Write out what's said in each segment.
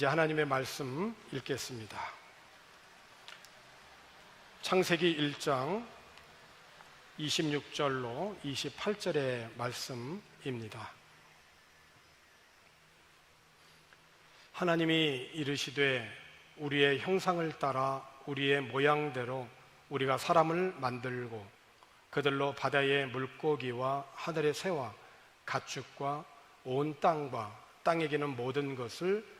이제 하나님의 말씀 읽겠습니다. 창세기 1장 26절로 28절의 말씀입니다. 하나님이 이르시되 우리의 형상을 따라 우리의 모양대로 우리가 사람을 만들고 그들로 바다의 물고기와 하늘의 새와 가축과 온 땅과 땅에 기는 모든 것을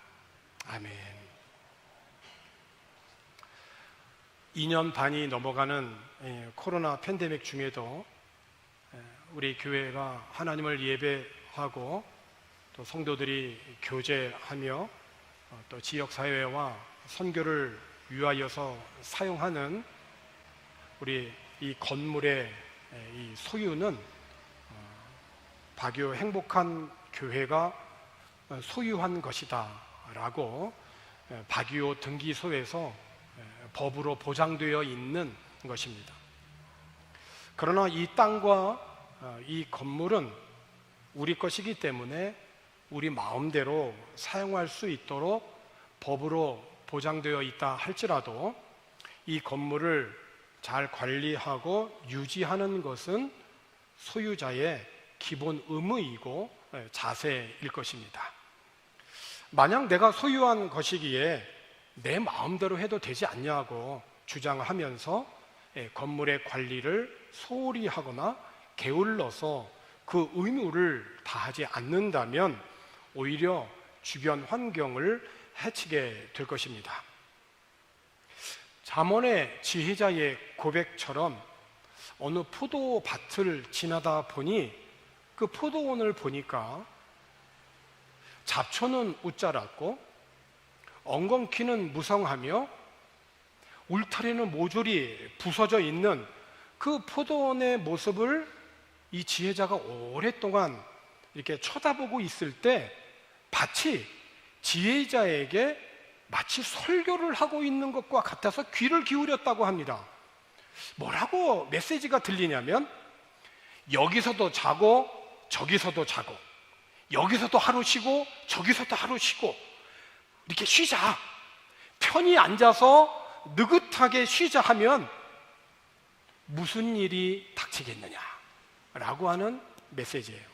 아멘. 2년 반이 넘어가는 예, 코로나 팬데믹 중에도 예, 우리 교회가 하나님을 예배하고 또 성도들이 교제하며 어, 또 지역 사회와 선교를 위하여서 사용하는 우리 이 건물의 이 소유는 어, 박유 행복한 교회가 소유한 것이다 라고 박유 등기소에서 법으로 보장되어 있는 것입니다. 그러나 이 땅과 어, 이 건물은 우리 것이기 때문에 우리 마음대로 사용할 수 있도록 법으로 보장되어 있다 할지라도 이 건물을 잘 관리하고 유지하는 것은 소유자의 기본 의무이고 예, 자세일 것입니다. 만약 내가 소유한 것이기에 내 마음대로 해도 되지 않냐고 주장하면서 예, 건물의 관리를 소홀히 하거나 게을러서 그 의무를 다하지 않는다면 오히려 주변 환경을 해치게 될 것입니다. 잠언의 지혜자의 고백처럼 어느 포도밭을 지나다 보니 그 포도원을 보니까 잡초는 웃자랐고 엉겅퀴는 무성하며 울타리는 모조리 부서져 있는 그 포도원의 모습을 이 지혜자가 오랫동안 이렇게 쳐다보고 있을 때 마치 지혜자에게 마치 설교를 하고 있는 것과 같아서 귀를 기울였다고 합니다. 뭐라고 메시지가 들리냐면 여기서도 자고 저기서도 자고 여기서도 하루 쉬고 저기서도 하루 쉬고 이렇게 쉬자. 편히 앉아서 느긋하게 쉬자 하면 무슨 일이 닥치겠느냐? 라고 하는 메시지예요.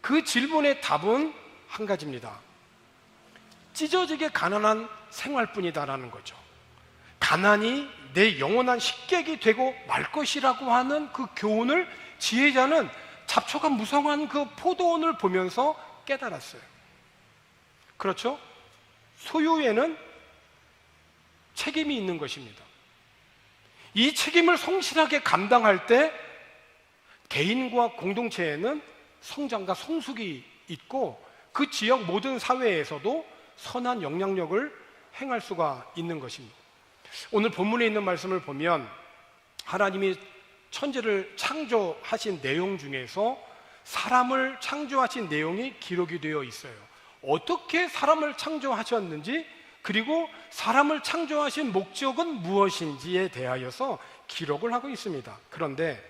그 질문의 답은 한 가지입니다. 찢어지게 가난한 생활뿐이다라는 거죠. 가난이 내 영원한 식객이 되고 말 것이라고 하는 그 교훈을 지혜자는 잡초가 무성한 그 포도원을 보면서 깨달았어요. 그렇죠? 소유에는 책임이 있는 것입니다. 이 책임을 성실하게 감당할 때 개인과 공동체에는 성장과 성숙이 있고 그 지역 모든 사회에서도 선한 영향력을 행할 수가 있는 것입니다. 오늘 본문에 있는 말씀을 보면 하나님이 천지를 창조하신 내용 중에서 사람을 창조하신 내용이 기록이 되어 있어요. 어떻게 사람을 창조하셨는지 그리고 사람을 창조하신 목적은 무엇인지에 대하여서 기록을 하고 있습니다. 그런데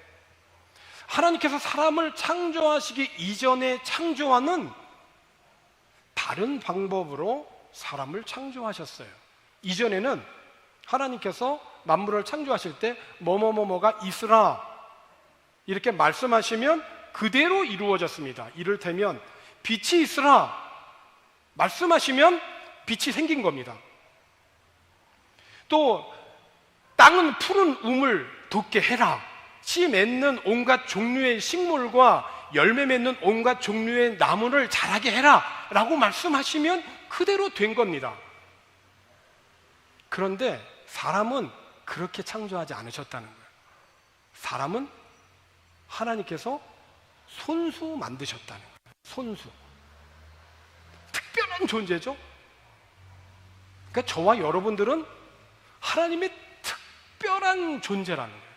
하나님께서 사람을 창조하시기 이전의 창조와는 다른 방법으로 사람을 창조하셨어요. 이전에는 하나님께서 만물을 창조하실 때 뭐뭐뭐뭐가 있으라 이렇게 말씀하시면 그대로 이루어졌습니다. 이를테면 빛이 있으라 말씀하시면 빛이 생긴 겁니다. 또 땅은 푸른 우물 돋게 해라. 씨 맺는 온갖 종류의 식물과 열매 맺는 온갖 종류의 나무를 자라게 해라. 라고 말씀하시면 그대로 된 겁니다. 그런데 사람은 그렇게 창조하지 않으셨다는 거예요. 사람은 하나님께서 손수 만드셨다는 거예요. 손수. 특별한 존재죠. 그러니까 저와 여러분들은 하나님의 특별한 존재라는 거예요.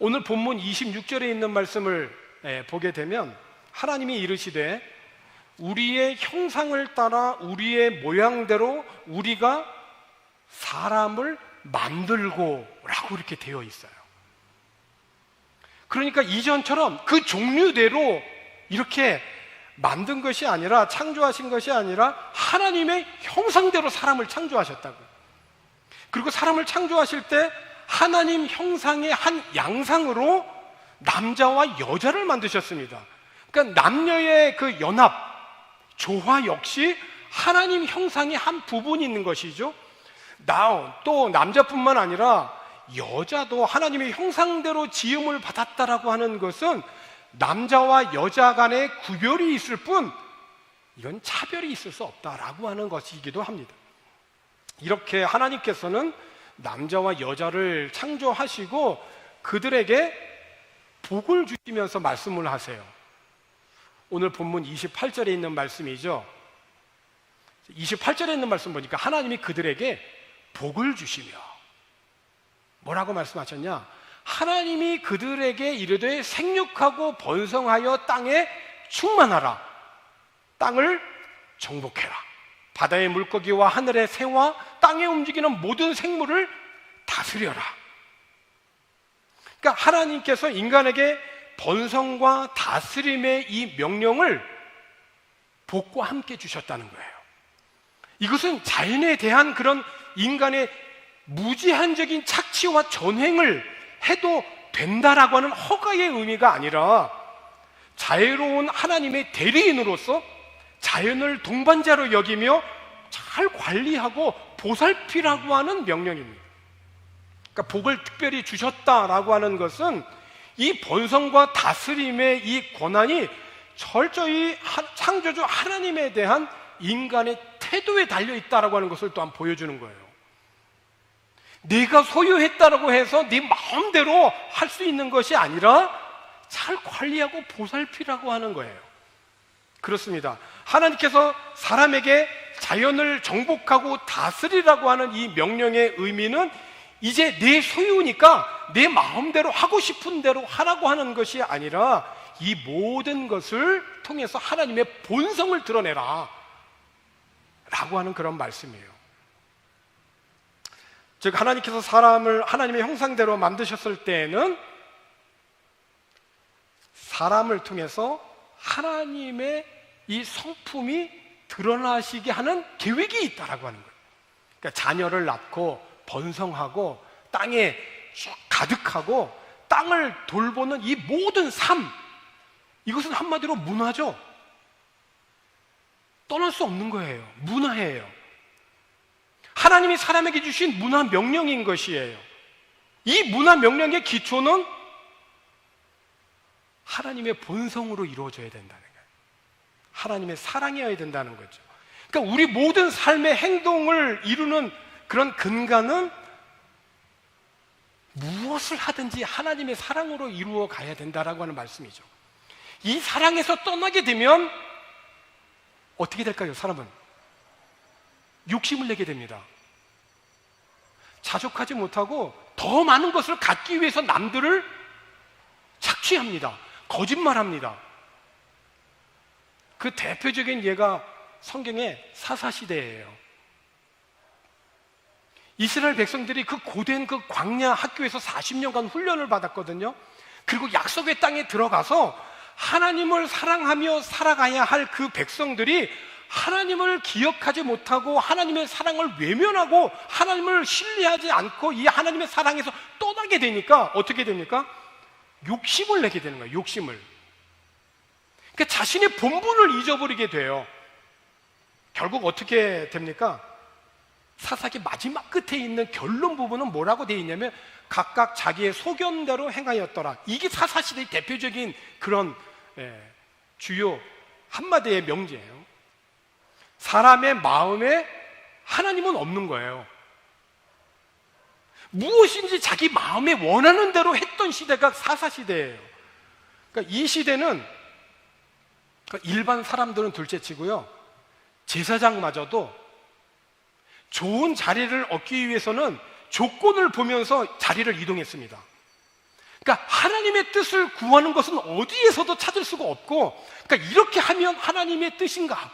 오늘 본문 26절에 있는 말씀을 예, 보게 되면 하나님이 이르시되 우리의 형상을 따라 우리의 모양대로 우리가 사람을 만들고 라고 이렇게 되어 있어요. 그러니까 이전처럼 그 종류대로 이렇게 만든 것이 아니라 창조하신 것이 아니라 하나님의 형상대로 사람을 창조하셨다고. 그리고 사람을 창조하실 때 하나님 형상의 한 양상으로 남자와 여자를 만드셨습니다. 그러니까 남녀의 그 연합, 조화 역시 하나님 형상의 한 부분이 있는 것이죠. 나, 또 남자뿐만 아니라 여자도 하나님의 형상대로 지음을 받았다라고 하는 것은 남자와 여자 간의 구별이 있을 뿐 이건 차별이 있을 수 없다라고 하는 것이기도 합니다. 이렇게 하나님께서는 남자와 여자를 창조하시고 그들에게 복을 주시면서 말씀을 하세요. 오늘 본문 28절에 있는 말씀이죠. 28절에 있는 말씀 보니까 하나님이 그들에게 복을 주시며 뭐라고 말씀하셨냐? 하나님이 그들에게 이르되 생육하고 번성하여 땅에 충만하라. 땅을 정복해라. 바다의 물고기와 하늘의 새와 땅에 움직이는 모든 생물을 다스려라. 그러니까 하나님께서 인간에게 번성과 다스림의 이 명령을 복과 함께 주셨다는 거예요. 이것은 자연에 대한 그런 인간의 무제한적인 착취와 전횡을 해도 된다라고 하는 허가의 의미가 아니라 자유로운 하나님의 대리인으로서 자연을 동반자로 여기며 잘 관리하고 보살피라고 하는 명령입니다. 그러니까 복을 특별히 주셨다라고 하는 것은 이 번성과 다스림의 이 권한이 철저히 창조주 하나님에 대한 인간의 태도에 달려 있다라고 하는 것을 또한 보여주는 거예요. 네가 소유했다라고 해서 네 마음대로 할 수 있는 것이 아니라 잘 관리하고 보살피라고 하는 거예요. 그렇습니다. 하나님께서 사람에게 자연을 정복하고 다스리라고 하는 이 명령의 의미는 이제 내 소유니까 내 마음대로 하고 싶은 대로 하라고 하는 것이 아니라 이 모든 것을 통해서 하나님의 본성을 드러내라. 라고 하는 그런 말씀이에요. 즉 하나님께서 사람을 하나님의 형상대로 만드셨을 때에는 사람을 통해서 하나님의 이 성품이 드러나시게 하는 계획이 있다라고 하는 거예요. 그러니까 자녀를 낳고 번성하고 땅에 쭉 가득하고 땅을 돌보는 이 모든 삶 이것은 한마디로 문화죠. 떠날 수 없는 거예요. 문화예요. 하나님이 사람에게 주신 문화 명령인 것이에요. 이 문화 명령의 기초는 하나님의 본성으로 이루어져야 된다는 거예요. 하나님의 사랑이어야 된다는 거죠. 그러니까 우리 모든 삶의 행동을 이루는 그런 근간은 무엇을 하든지 하나님의 사랑으로 이루어 가야 된다라고 하는 말씀이죠. 이 사랑에서 떠나게 되면 어떻게 될까요, 사람은? 욕심을 내게 됩니다. 자족하지 못하고 더 많은 것을 갖기 위해서 남들을 착취합니다. 거짓말합니다. 그 대표적인 예가 성경의 사사시대예요. 이스라엘 백성들이 그 고된 그 광야 학교에서 40년간 훈련을 받았거든요. 그리고 약속의 땅에 들어가서 하나님을 사랑하며 살아가야 할 그 백성들이 하나님을 기억하지 못하고 하나님의 사랑을 외면하고 하나님을 신뢰하지 않고 이 하나님의 사랑에서 떠나게 되니까 어떻게 됩니까? 욕심을 내게 되는 거예요. 욕심을. 그러니까 자신의 본분을 잊어버리게 돼요. 결국 어떻게 됩니까? 사사기 마지막 끝에 있는 결론 부분은 뭐라고 되어 있냐면 각각 자기의 소견대로 행하였더라. 이게 사사시대의 대표적인 그런 예, 주요 한마디의 명제예요. 사람의 마음에 하나님은 없는 거예요. 무엇인지 자기 마음에 원하는 대로 했던 시대가 사사시대예요. 그러니까 이 시대는 그러니까 일반 사람들은 둘째 치고요. 제사장마저도 좋은 자리를 얻기 위해서는 조건을 보면서 자리를 이동했습니다. 그러니까 하나님의 뜻을 구하는 것은 어디에서도 찾을 수가 없고, 그러니까 이렇게 하면 하나님의 뜻인가?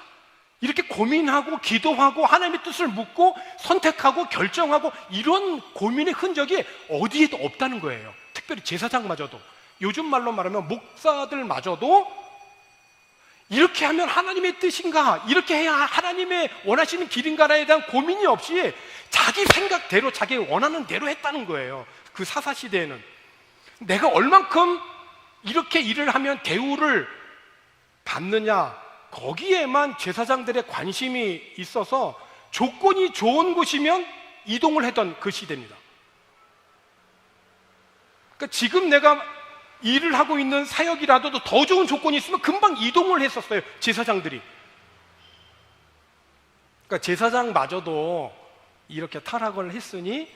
이렇게 고민하고 기도하고 하나님의 뜻을 묻고 선택하고 결정하고 이런 고민의 흔적이 어디에도 없다는 거예요. 특별히 제사장마저도 요즘 말로 말하면 목사들마저도 이렇게 하면 하나님의 뜻인가? 이렇게 해야 하나님의 원하시는 길인가에 대한 고민이 없이 자기 생각대로 자기 원하는 대로 했다는 거예요. 그 사사 시대에는 내가 얼만큼 이렇게 일을 하면 대우를 받느냐 거기에만 제사장들의 관심이 있어서 조건이 좋은 곳이면 이동을 했던 그 시대입니다. 그러니까 지금 내가 일을 하고 있는 사역이라도 더 좋은 조건이 있으면 금방 이동을 했었어요. 제사장들이. 그러니까 제사장마저도 이렇게 타락을 했으니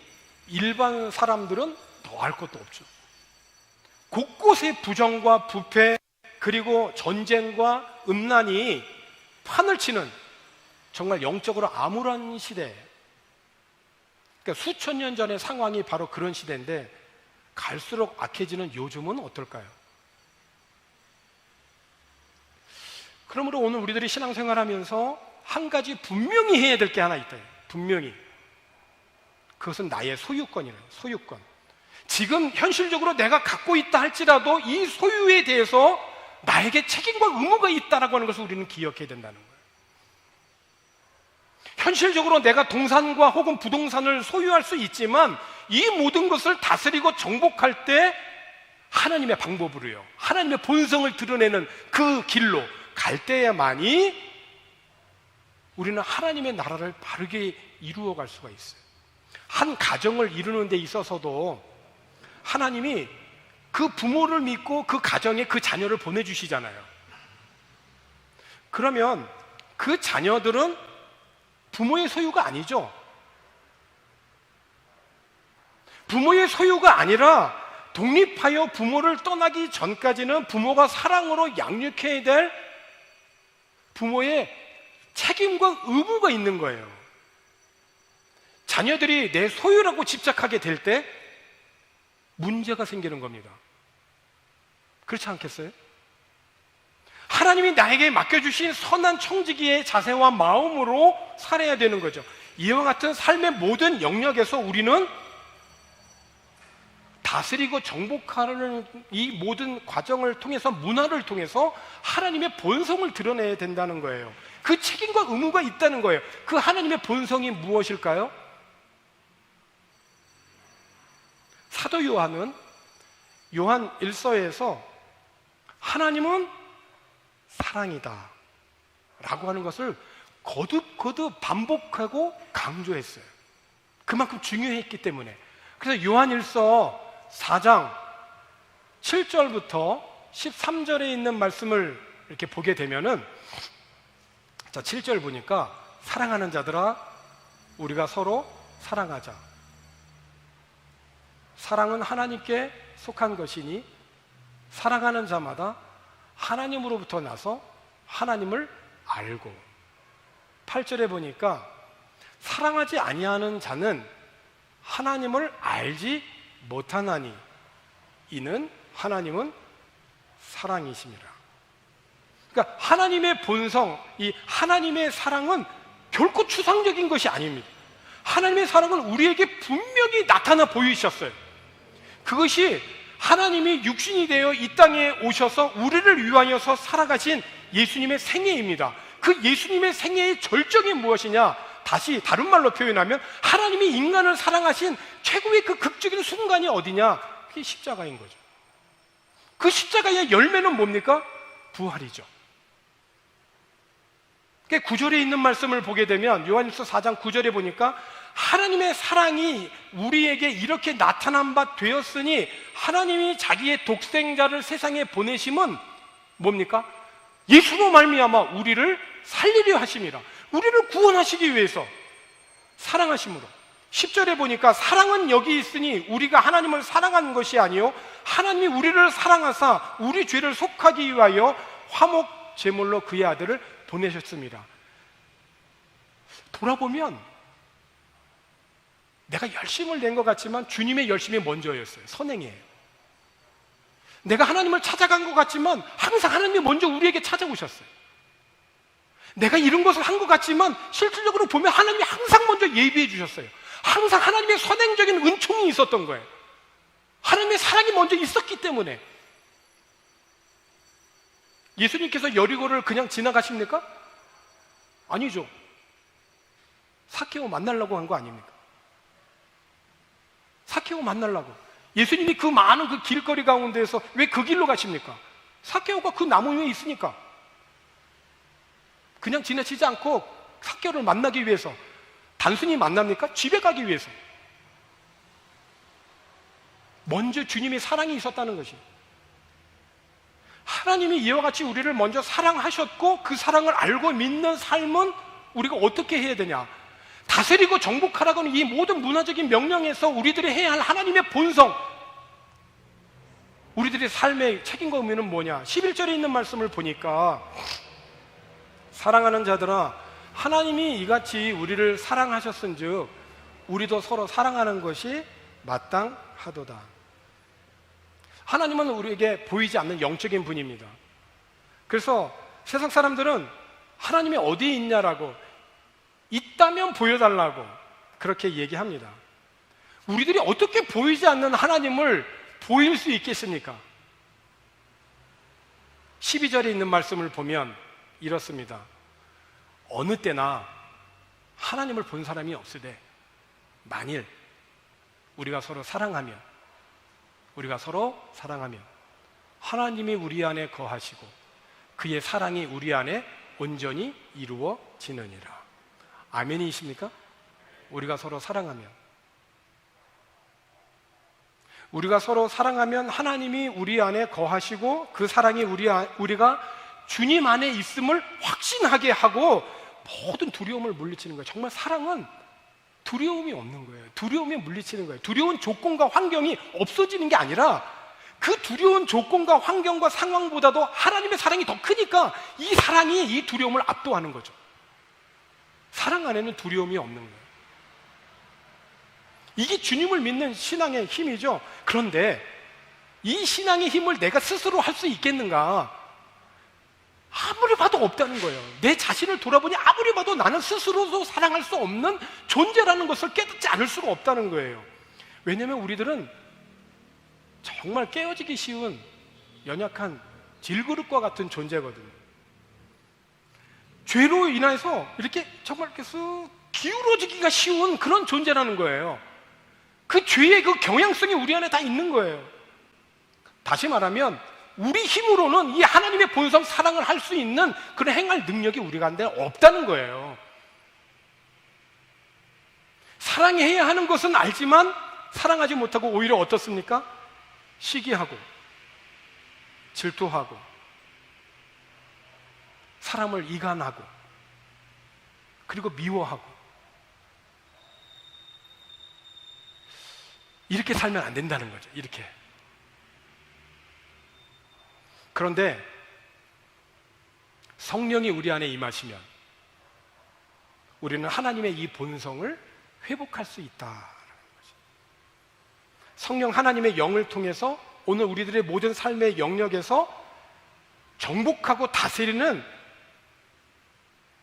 일반 사람들은 더 할 것도 없죠. 곳곳에 부정과 부패 그리고 전쟁과 음란이 판을 치는 정말 영적으로 암울한 시대. 그러니까 수천 년 전의 상황이 바로 그런 시대인데 갈수록 악해지는 요즘은 어떨까요? 그러므로 오늘 우리들이 신앙생활 하면서 한 가지 분명히 해야 될 게 하나 있다. 분명히. 그것은 나의 소유권이에요. 소유권. 지금 현실적으로 내가 갖고 있다 할지라도 이 소유에 대해서 나에게 책임과 의무가 있다라고 하는 것을 우리는 기억해야 된다는 거예요. 현실적으로 내가 동산과 혹은 부동산을 소유할 수 있지만 이 모든 것을 다스리고 정복할 때 하나님의 방법으로요. 하나님의 본성을 드러내는 그 길로 갈 때에만이 우리는 하나님의 나라를 바르게 이루어 갈 수가 있어요. 한 가정을 이루는 데 있어서도 하나님이 그 부모를 믿고 그 가정에 그 자녀를 보내주시잖아요. 그러면 그 자녀들은 부모의 소유가 아니죠. 부모의 소유가 아니라 독립하여 부모를 떠나기 전까지는 부모가 사랑으로 양육해야 될 부모의 책임과 의무가 있는 거예요. 자녀들이 내 소유라고 집착하게 될 때 문제가 생기는 겁니다. 그렇지 않겠어요? 하나님이 나에게 맡겨주신 선한 청지기의 자세와 마음으로 살아야 되는 거죠. 이와 같은 삶의 모든 영역에서 우리는 다스리고 정복하는 이 모든 과정을 통해서 문화를 통해서 하나님의 본성을 드러내야 된다는 거예요. 그 책임과 의무가 있다는 거예요. 그 하나님의 본성이 무엇일까요? 사도 요한은 요한 1서에서 하나님은 사랑이다 라고 하는 것을 거듭거듭 반복하고 강조했어요. 그만큼 중요했기 때문에. 그래서 요한 1서 4장 7절부터 13절에 있는 말씀을 이렇게 보게 되면은 자, 7절 보니까 사랑하는 자들아 우리가 서로 사랑하자. 사랑은 하나님께 속한 것이니 사랑하는 자마다 하나님으로부터 나서 하나님을 알고 8절에 보니까 사랑하지 아니하는 자는 하나님을 알지 못하나니 이는 하나님은 사랑이십니다. 그러니까 하나님의 본성, 이 하나님의 사랑은 결코 추상적인 것이 아닙니다. 하나님의 사랑은 우리에게 분명히 나타나 보이셨어요. 그것이 하나님이 육신이 되어 이 땅에 오셔서 우리를 위하여서 살아가신 예수님의 생애입니다. 그 예수님의 생애의 절정이 무엇이냐? 다시 다른 말로 표현하면 하나님이 인간을 사랑하신 최고의 그 극적인 순간이 어디냐? 그게 십자가인 거죠. 그 십자가의 열매는 뭡니까? 부활이죠. 구절에 있는 말씀을 보게 되면 요한일서 4장 9절에 보니까 하나님의 사랑이 우리에게 이렇게 나타난 바 되었으니 하나님이 자기의 독생자를 세상에 보내심은 뭡니까? 예수로 말미암아 우리를 살리려 하심이라. 우리를 구원하시기 위해서 사랑하심으로. 10절에 보니까 사랑은 여기 있으니 우리가 하나님을 사랑하는 것이 아니요 하나님이 우리를 사랑하사 우리 죄를 속하기 위하여 화목 제물로 그의 아들을 보내셨습니다. 돌아보면 내가 열심을 낸 것 같지만 주님의 열심이 먼저였어요. 선행이에요. 내가 하나님을 찾아간 것 같지만 항상 하나님이 먼저 우리에게 찾아오셨어요. 내가 이런 것을 한 것 같지만 실질적으로 보면 하나님이 항상 먼저 예비해 주셨어요. 항상 하나님의 선행적인 은총이 있었던 거예요. 하나님의 사랑이 먼저 있었기 때문에 예수님께서 여리고를 그냥 지나가십니까? 아니죠. 사케오 만나려고 한 거 아닙니까? 사케오 만나려고. 예수님이 그 많은 그 길거리 가운데에서 왜 그 길로 가십니까? 사케오가 그 나무 위에 있으니까. 그냥 지나치지 않고 사케오를 만나기 위해서 단순히 만납니까? 집에 가기 위해서. 먼저 주님의 사랑이 있었다는 것이. 하나님이 이와 같이 우리를 먼저 사랑하셨고 그 사랑을 알고 믿는 삶은 우리가 어떻게 해야 되냐? 다스리고 정복하라고 하는 이 모든 문화적인 명령에서 우리들이 해야 할 하나님의 본성, 우리들의 삶의 책임과 의미는 뭐냐? 11절에 있는 말씀을 보니까 사랑하는 자들아 하나님이 이같이 우리를 사랑하셨은즉 우리도 서로 사랑하는 것이 마땅하도다. 하나님은 우리에게 보이지 않는 영적인 분입니다. 그래서 세상 사람들은 하나님이 어디에 있냐라고 있다면 보여달라고 그렇게 얘기합니다. 우리들이 어떻게 보이지 않는 하나님을 보일 수 있겠습니까? 12절에 있는 말씀을 보면 이렇습니다. 어느 때나 하나님을 본 사람이 없으되 만일 우리가 서로 사랑하면 우리가 서로 사랑하면 하나님이 우리 안에 거하시고 그의 사랑이 우리 안에 온전히 이루어지느니라. 아멘이십니까? 우리가 서로 사랑하면 우리가 서로 사랑하면 하나님이 우리 안에 거하시고 그 사랑이 우리 안, 우리가 주님 안에 있음을 확신하게 하고 모든 두려움을 물리치는 거예요. 정말 사랑은 두려움이 없는 거예요. 두려움이 물리치는 거예요. 두려운 조건과 환경이 없어지는 게 아니라 그 두려운 조건과 환경과 상황보다도 하나님의 사랑이 더 크니까 이 사랑이 이 두려움을 압도하는 거죠. 사랑 안에는 두려움이 없는 거예요. 이게 주님을 믿는 신앙의 힘이죠. 그런데 이 신앙의 힘을 내가 스스로 할 수 있겠는가? 아무리 봐도 없다는 거예요. 내 자신을 돌아보니 아무리 봐도 나는 스스로도 사랑할 수 없는 존재라는 것을 깨닫지 않을 수가 없다는 거예요. 왜냐하면 우리들은 정말 깨어지기 쉬운 연약한 질그릇과 같은 존재거든요. 죄로 인해서 이렇게 정말 이렇게 쓱 기울어지기가 쉬운 그런 존재라는 거예요. 그 죄의 그 경향성이 우리 안에 다 있는 거예요. 다시 말하면 우리 힘으로는 이 하나님의 본성 사랑을 할 수 있는 그런 행할 능력이 우리 가운데 없다는 거예요. 사랑해야 하는 것은 알지만 사랑하지 못하고 오히려 어떻습니까? 시기하고 질투하고 사람을 이간하고 그리고 미워하고 이렇게 살면 안 된다는 거죠. 이렇게. 그런데 성령이 우리 안에 임하시면 우리는 하나님의 이 본성을 회복할 수 있다. 성령 하나님의 영을 통해서 오늘 우리들의 모든 삶의 영역에서 정복하고 다스리는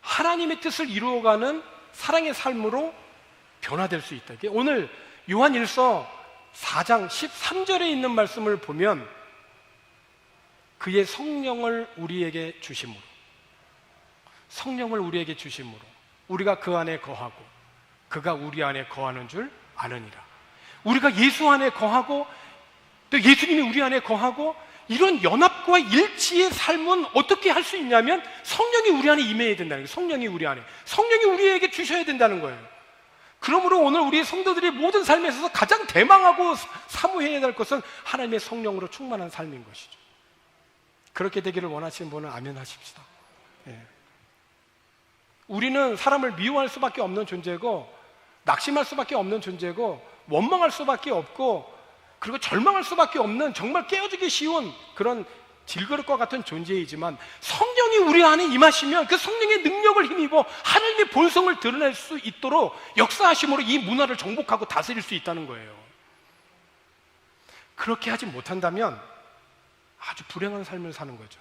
하나님의 뜻을 이루어가는 사랑의 삶으로 변화될 수 있다. 오늘 요한 1서 4장 13절에 있는 말씀을 보면 그의 성령을 우리에게 주심으로 성령을 우리에게 주심으로 우리가 그 안에 거하고 그가 우리 안에 거하는 줄 아느니라. 우리가 예수 안에 거하고 또 예수님이 우리 안에 거하고 이런 연합과 일치의 삶은 어떻게 할 수 있냐면 성령이 우리 안에 임해야 된다는 거예요. 성령이 우리 안에. 성령이 우리에게 주셔야 된다는 거예요. 그러므로 오늘 우리 성도들이 모든 삶에 있어서 가장 대망하고 사모해야 될 것은 하나님의 성령으로 충만한 삶인 것이죠. 그렇게 되기를 원하시는 분은 아멘 하십시다. 예. 우리는 사람을 미워할 수밖에 없는 존재고, 낙심할 수밖에 없는 존재고, 원망할 수밖에 없고, 그리고 절망할 수밖에 없는 정말 깨어지기 쉬운 그런 질그릇과 같은 존재이지만 성령이 우리 안에 임하시면 그 성령의 능력을 힘입어 하나님의 본성을 드러낼 수 있도록 역사하심으로 이 문화를 정복하고 다스릴 수 있다는 거예요. 그렇게 하지 못한다면 아주 불행한 삶을 사는 거죠.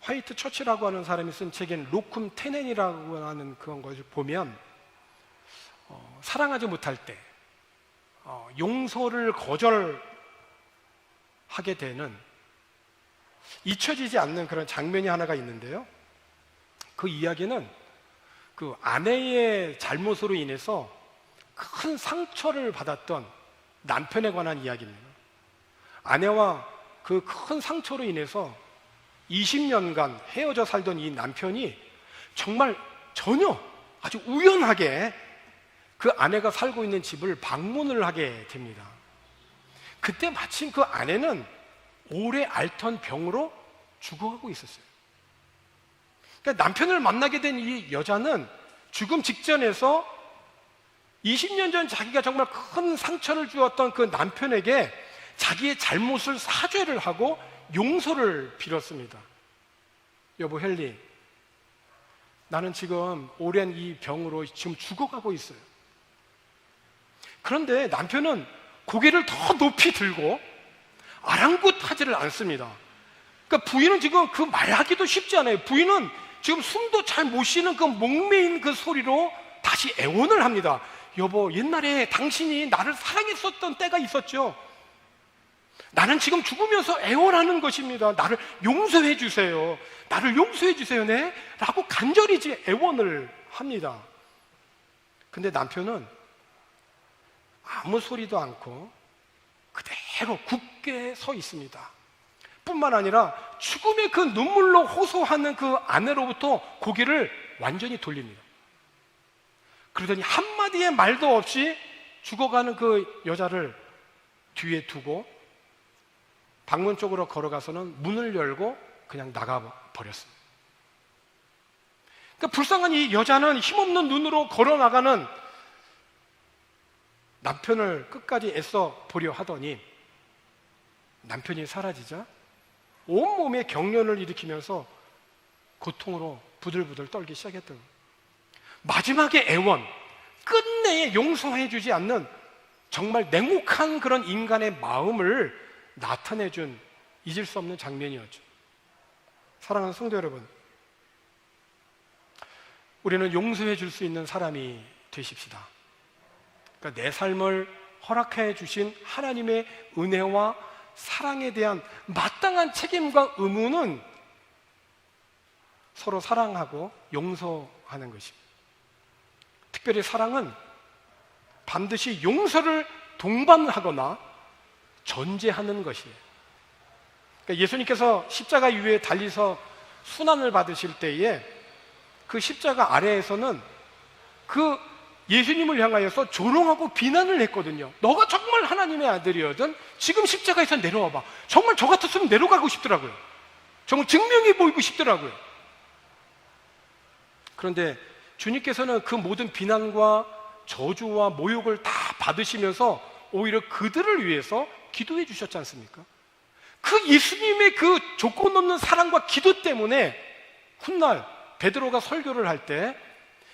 화이트 처치라고 하는 사람이 쓴 책인 로쿰 테넨이라고 하는 그런 것을 보면 어, 사랑하지 못할 때 어, 용서를 거절하게 되는 잊혀지지 않는 그런 장면이 하나가 있는데요. 그 이야기는 그 아내의 잘못으로 인해서 큰 상처를 받았던 남편에 관한 이야기입니다. 아내와 그 큰 상처로 인해서 20년간 헤어져 살던 이 남편이 정말 전혀 아주 우연하게 그 아내가 살고 있는 집을 방문을 하게 됩니다. 그때 마침 그 아내는 오래 앓던 병으로 죽어가고 있었어요. 그러니까 남편을 만나게 된 이 여자는 죽음 직전에서 20년 전 자기가 정말 큰 상처를 주었던 그 남편에게 자기의 잘못을 사죄를 하고 용서를 빌었습니다. 여보 헬리, 나는 지금 오랜 이 병으로 지금 죽어가고 있어요. 그런데 남편은 고개를 더 높이 들고 아랑곳하지를 않습니다. 그러니까 부인은 지금 그 말하기도 쉽지 않아요. 부인은 지금 숨도 잘 못 쉬는 그 목매인 그 소리로 다시 애원을 합니다. 여보, 옛날에 당신이 나를 사랑했었던 때가 있었죠. 나는 지금 죽으면서 애원하는 것입니다. 나를 용서해 주세요. 나를 용서해 주세요, 네? 라고 간절히 애원을 합니다. 근데 남편은 아무 소리도 않고 그대로 굳게 서 있습니다. 뿐만 아니라 죽음의 그 눈물로 호소하는 그 아내로부터 고개를 완전히 돌립니다. 그러더니 한마디의 말도 없이 죽어가는 그 여자를 뒤에 두고 방문 쪽으로 걸어가서는 문을 열고 그냥 나가 버렸습니다. 그러니까 불쌍한 이 여자는 힘없는 눈으로 걸어 나가는 남편을 끝까지 애써 보려 하더니 남편이 사라지자 온몸에 경련을 일으키면서 고통으로 부들부들 떨기 시작했던 마지막에 애원, 끝내에 용서해 주지 않는 정말 냉혹한 그런 인간의 마음을 나타내 준 잊을 수 없는 장면이었죠. 사랑하는 성도 여러분, 우리는 용서해 줄 수 있는 사람이 되십시다. 그러니까 내 삶을 허락해 주신 하나님의 은혜와 사랑에 대한 마땅한 책임과 의무는 서로 사랑하고 용서하는 것입니다. 특별히 사랑은 반드시 용서를 동반하거나 전제하는 것이에요. 그러니까 예수님께서 십자가 위에 달리서 순환을 받으실 때에 그 십자가 아래에서는 그 예수님을 향하여서 조롱하고 비난을 했거든요. 너가 정말 하나님의 아들이거든 지금 십자가에서 내려와 봐. 정말 저 같았으면 내려가고 싶더라고요. 정말 증명해 보이고 싶더라고요. 그런데 주님께서는 그 모든 비난과 저주와 모욕을 다 받으시면서 오히려 그들을 위해서 기도해 주셨지 않습니까? 그 예수님의 그 조건 없는 사랑과 기도 때문에 훗날 베드로가 설교를 할때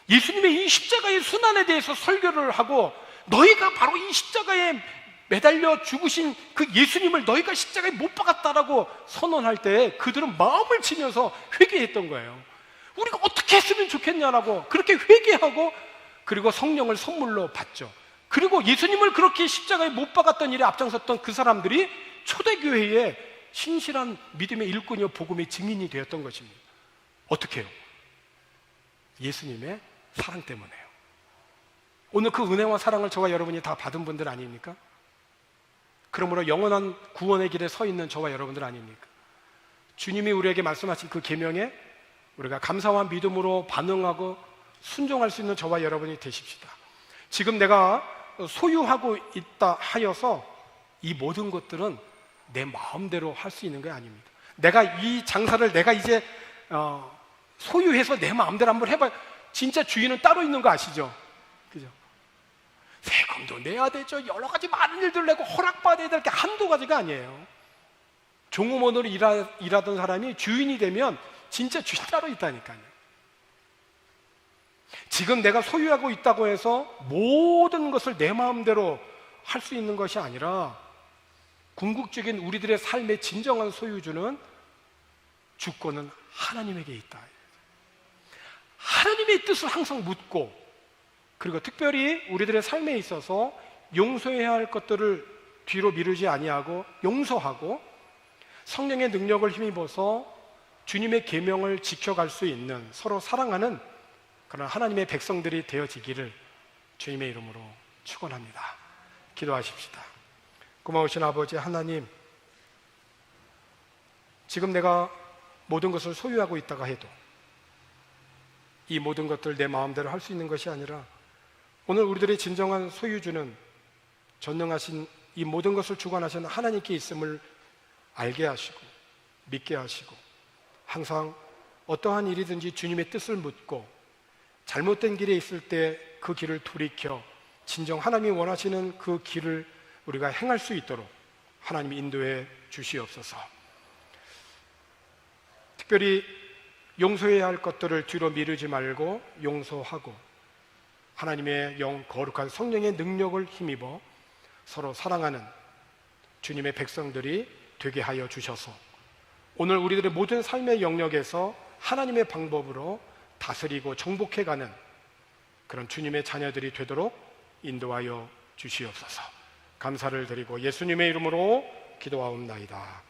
예수님의 이 십자가의 순환에 대해서 설교를 하고 너희가 바로 이 십자가에 매달려 죽으신 그 예수님을 너희가 십자가에 못 박았다라고 선언할 때 그들은 마음을 치면서 회개했던 거예요. 우리가 어떻게 했으면 좋겠냐라고 그렇게 회개하고 그리고 성령을 선물로 받죠. 그리고 예수님을 그렇게 십자가에 못 박았던 일에 앞장섰던 그 사람들이 초대교회의 신실한 믿음의 일꾼이요 복음의 증인이 되었던 것입니다. 어떻게 해요? 예수님의 사랑 때문에요. 오늘 그 은혜와 사랑을 저와 여러분이 다 받은 분들 아닙니까? 그러므로 영원한 구원의 길에 서 있는 저와 여러분들 아닙니까? 주님이 우리에게 말씀하신 그 계명에 우리가 감사와 믿음으로 반응하고 순종할 수 있는 저와 여러분이 되십시다. 지금 내가 소유하고 있다 하여서 이 모든 것들은 내 마음대로 할 수 있는 게 아닙니다. 내가 이 장사를 내가 이제 어, 소유해서 내 마음대로 한번 해봐. 진짜 주인은 따로 있는 거 아시죠? 그죠? 세금도 내야 되죠. 여러 가지 많은 일들 내고 허락받아야 될 게 한두 가지가 아니에요. 종업원으로 일하, 일하던 사람이 주인이 되면 진짜 주인 따로 있다니까요. 지금 내가 소유하고 있다고 해서 모든 것을 내 마음대로 할 수 있는 것이 아니라 궁극적인 우리들의 삶의 진정한 소유주는 주권은 하나님에게 있다. 하나님 의 뜻을 항상 묻고 그리고 특별히 우리들의 삶에 있어서 용서해야 할 것들을 뒤로 미루지 아니하고 용서하고 성령의 능력을 힘입어서 주님의 계명을 지켜갈 수 있는 서로 사랑하는 그런 하나님의 백성들이 되어지기를 주님의 이름으로 축원합니다. 기도하십시다. 고마우신 아버지 하나님, 지금 내가 모든 것을 소유하고 있다가 해도 이 모든 것들 내 마음대로 할 수 있는 것이 아니라 오늘 우리들의 진정한 소유주는 전능하신 이 모든 것을 주관하신 하나님께 있음을 알게 하시고 믿게 하시고 항상 어떠한 일이든지 주님의 뜻을 묻고 잘못된 길에 있을 때 그 길을 돌이켜 진정 하나님이 원하시는 그 길을 우리가 행할 수 있도록 하나님 인도해 주시옵소서. 특별히 용서해야 할 것들을 뒤로 미루지 말고 용서하고 하나님의 영 거룩한 성령의 능력을 힘입어 서로 사랑하는 주님의 백성들이 되게 하여 주셔서 오늘 우리들의 모든 삶의 영역에서 하나님의 방법으로 다스리고 정복해가는 그런 주님의 자녀들이 되도록 인도하여 주시옵소서. 감사를 드리고 예수님의 이름으로 기도하옵나이다.